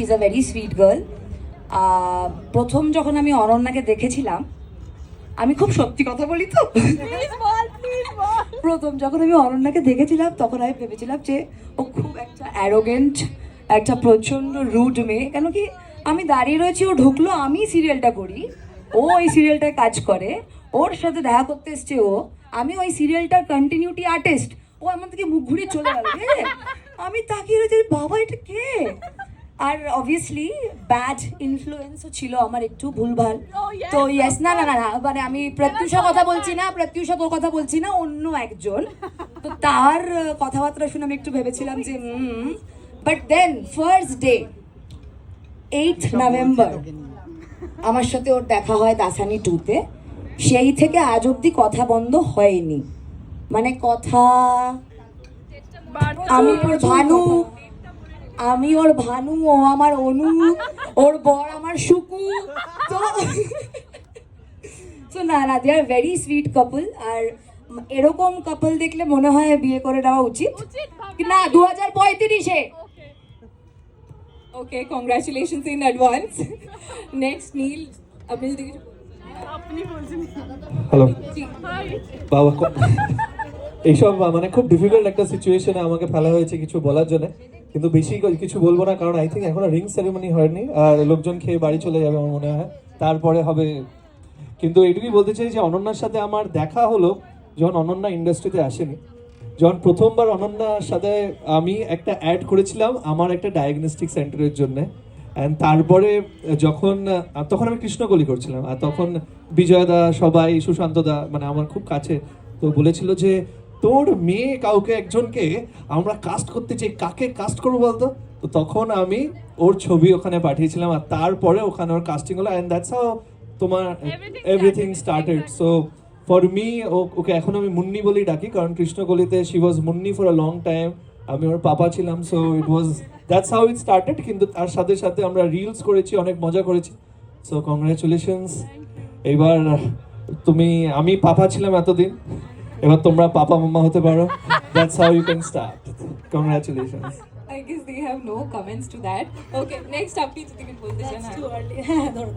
Is a very sweet girl প্রথম যখন আমি অনন্যাকে দেখেছিলাম আমি খুব সত্যি কথা বলি তো? প্রথম যখন আমি অনন্যাকে দেখেছিলাম তখন আমি ভেবেছিলাম যে ও খুব একটা অ্যারোগেন্ট একটা প্রচণ্ড রুড মেয়ে। কেন কি আমি দাঁড়িয়ে রয়েছি ও ঢুকলো আমি সিরিয়ালটা করি। ও ওই সিরিয়ালটায় কাজ করে ওর সাথে দেখা করতে এসছে ও। আমি ওই সিরিয়ালটার কন্টিনিউটি আর্টিস্ট ও আমার থেকে মুখ ঘুরিয়ে চলে গেল আমি তাকিয়ে রয়েছি বাবা এটা কে? আর অবভিয়াসলি ব্যাড ইনফ্লুয়েন্সও ছিল আমার একটু ভুলভাল। তো ইয়েস না না না মানে আমি প্রত্যুষা কথা বলছি না প্রত্যুষা তোর কথা বলছি না অন্য একজন। তো তার কথাবার্তা শুনে আমি একটু ভেবেছিলাম যে but then first day eight November আমার সাথে ওর দেখা হয় দাসানি টুতে সেই থেকে আজ অব্দি কথা বন্ধ হয়নি। মানে কথা আমি ওর ভানু আমি ওর ভানু ও আমার অনু ওর বর আমার সুকু তো তো না না they are very sweet couple আর এরকম কাপল দেখলে মনে হয় বিয়ে করে নেওয়া উচিত। না দু হাজার পঁয়ত্রিশে। Okay congratulations in advance next Neel আপনি যদি কিছু হ্যালো বাবা এইসব মানে খুব ডিফিকাল্ট একটা সিচুয়েশনে আমাকে ফেলা হয়েছে কিছু বলার জন্য। কিন্তু বেশি কিছু বলব না, কারণ আই থিঙ্ক এখনও রিং সেরেমনি হয়নি, আর লোকজন খেয়ে বাড়ি চলে যাবে আমার মনে হয়। তারপরে হবে, কিন্তু এটুকুই বলতে চাই যে অনন্যার সাথে আমার দেখা হলো যখন অনন্যা ইন্ডাস্ট্রিতে আসেনি। যখন প্রথমবার অনন্যার সাথে আমি একটা অ্যাড করেছিলাম আমার একটা ডায়াগনস্টিক সেন্টারের জন্য। অ্যান্ড তারপরে যখন তখন আমি কৃষ্ণকলি করছিলাম। আর তখন বিজয়দা সবাই সুশান্তদা মানে আমার খুব কাছে, তো বলেছিল যে তোর মেয়ে কাউকে একজনকে আমরা কাস্ট করতে চাই কাকে কাস্ট করব বলতো? তো তখন আমি ওর ছবি ওখানে পাঠিয়েছিলাম আর তারপরে ওখানে ওর কাস্টিং হলো অ্যান্ড দ্যাটস হাউ তোমার everything started so for me okay এখন আমি মুন্নি বলেই ডাকি কারণ কৃষ্ণকলিতে she was Munni for a long time আমি ওর পাপা ছিলাম so it was that's how it started কিন্তু তার সাথে সাথে আমরা রিলস করেছি অনেক মজা করেছি। সো কংগ্রাচুলেশনস এবার তুমি আমি পাপা ছিলাম এতদিন। এবার তোমরা পাপা মাম্মা হতে পারো। That's how you can start congratulations I guess they have no comments to that okay next আপনি যদি কিছু বলতে চান That's too হ্যাঁ হ্যাঁ ধরো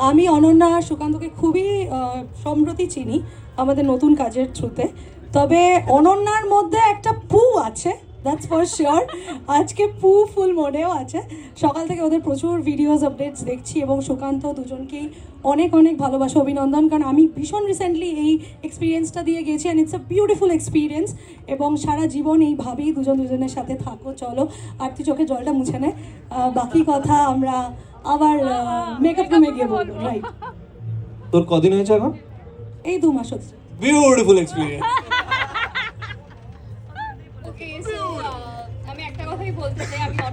আমি অনন্যা আর সুকান্তকে খুবই সম্প্রতি চিনি আমাদের নতুন কাজের থ্রুতে। তবে অনন্যার মধ্যে একটা পু আছে। দ্যাটস ফর শিওর আজকে পু ফুল মোডেও আছে। সকাল থেকে ওদের প্রচুর ভিডিওস আপডেটস দেখছি এবং সুকান্ত দুজনকেই অনেক অনেক ভালোবাসা অভিনন্দন। কারণ আমি ভীষণ রিসেন্টলি এই এক্সপিরিয়েন্সটা দিয়ে গেছি and it's a beautiful experience এবং সারা জীবন এইভাবেই দুজন দুজনের সাথে থাকো চলো। আর তুই চোখে জলটা মুছে নে। বাকি কথা আমরা আবার মেকআপ রুমে গিয়ে বলব রাইট তোর কদিন হয়েছে এখন? এই দু মাস হচ্ছে। বিউটিফুল এক্সপিরিয়েন্স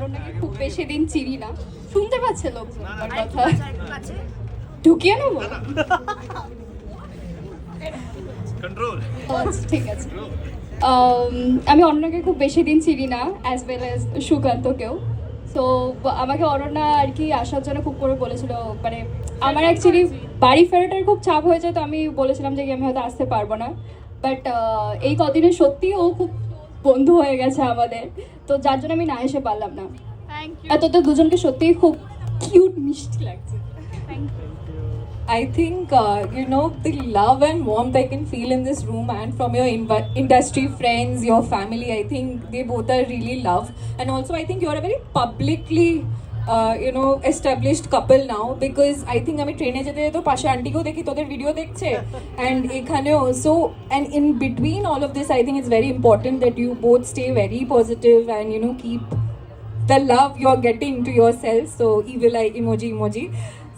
বলতে চাই আমি অনন্যাকে খুব বেশি দিন চিনি না। শুনতে পাচ্ছে লোক কথা। ঢুকিয়ে নেব? আচ্ছা, ঠিক আছে। আমি অনন্যাকে খুব বেশি দিন চিনি না অ্যাজ ওয়েল অ্যাজ সুকান্তকেও। তো আমাকে অনন্যা আর কি আসার জন্য খুব করে বলেছিল মানে আমার অ্যাকচুয়ালি বাড়ি ফেরাটার খুব চাপ হয়ে যায় তো আমি বলেছিলাম যে কি আমি হয়তো আসতে পারব না। বাট এই কদিনে সত্যি ও খুব বন্ধু হয়ে গেছে আমাদের তো যার জন্য আমি না এসে পারলাম না এত তো দুজনকে সত্যিই খুব কিউট মিষ্টি লাগছে I think uh, you know the love and warmth I can feel in this room, and from your inv- industry friends, your family. I think they both are really love, and also I think you're a very publicly. Uh, you know established couple now because I think আমি ট্রেনে যেতে যেতে পাশে আন্টিকেও দেখি তোদের video দেখছে and এখানেও so and in between all of this I think it's very important that you both stay very positive and you know keep the love you're getting to yourself so evil eye emoji emoji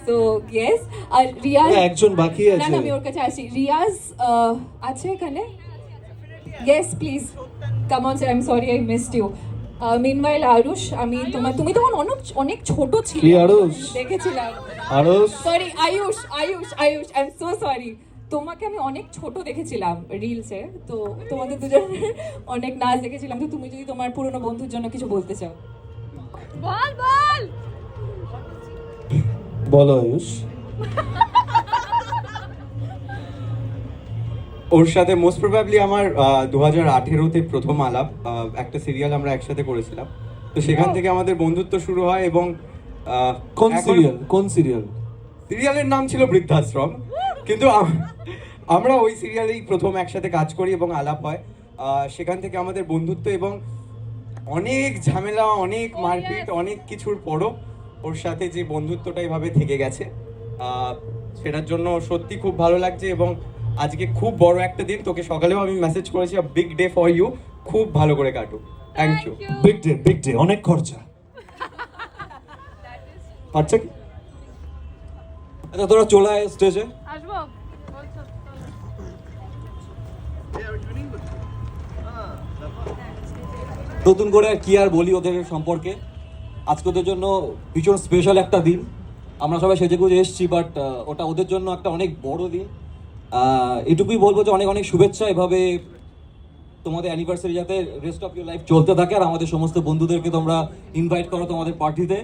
so yes আর রিয়াজ একজন বাকি না আছে না আমি ওর কাছে আসি রিয়াজ আহ, আছে এখানে yes please come on I am sorry I missed you meanwhile Aarush আমি তোমার তুমি তখন অনেক অনেক ছোট কি ছিলে আরুষ? দেখেছিলাম। আরস sorry Ayush Ayush Ayush I am so sorry তোমাকে আমি অনেক ছোট দেখেছিলাম রিলসে তো তোমাদের দুজনের অনেক নাচ দেখেছিলাম। তো তুমি যদি তোমার পুরনো বন্ধুর জন্য কিছু বলতে চাও। বল বল! বলো আয়ুষ। ওর সাথে মোস্ট প্রবাবলি আমার দু হাজার আঠেরোতে প্রথম আলাপ একটা সিরিয়াল আমরা একসাথে করেছিলাম। তো সেখান থেকে আমাদের বন্ধুত্ব শুরু হয় এবং কোন সিরিয়াল কোন সিরিয়াল সিরিয়ালের নাম ছিল বৃদ্ধাশ্রম। কিন্তু আমরা ওই সিরিয়ালেই প্রথম একসাথে কাজ করি এবং আলাপ হয়। সেখান থেকে আমাদের বন্ধুত্ব এবং অনেক ঝামেলা অনেক মারপিট অনেক কিছুর পরও ওর সাথে যে বন্ধুত্বটা এভাবে থেকে গেছে সেটার জন্য সত্যি খুব ভালো লাগছে এবং আজকে খুব বড় একটা দিন তোকে সকালেও আমি মেসেজ করেছি বিগ ডে ফর ইউ খুব ভালো করে কাটুক। Thank you big day big day অনেক খরচা। আচ্ছা কি? আচ্ছা তোরা চলে আয় স্টেজে নতুন করে আর কি আর বলি ওদের সম্পর্কে? আজকে ওদের জন্য ভীষণ স্পেশাল একটা দিন। আমরা সবাই সেজে গুজে এসেছি বাট ওটা ওদের জন্য একটা অনেক বড় দিন। এটুকুই বলব যে অনেক অনেক শুভেচ্ছা। এভাবে তোমাদের অ্যানিভার্সারি যাতে রেস্ট অফ ইউর লাইফ চলতে থাকে আর আমাদের সমস্ত বন্ধুদেরকে তোমরা ইনভাইট করো তোমাদের পার্টিতে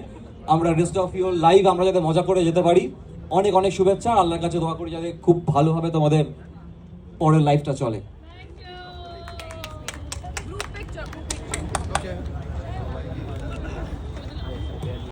আমরা রেস্ট অফ ইউর লাইফ আমরা যাতে মজা করে যেতে পারি। অনেক অনেক শুভেচ্ছা। আর আল্লাহর কাছে দোয়া করি যাতে খুব ভালোভাবে তোমাদের পরের লাইফটা চলে।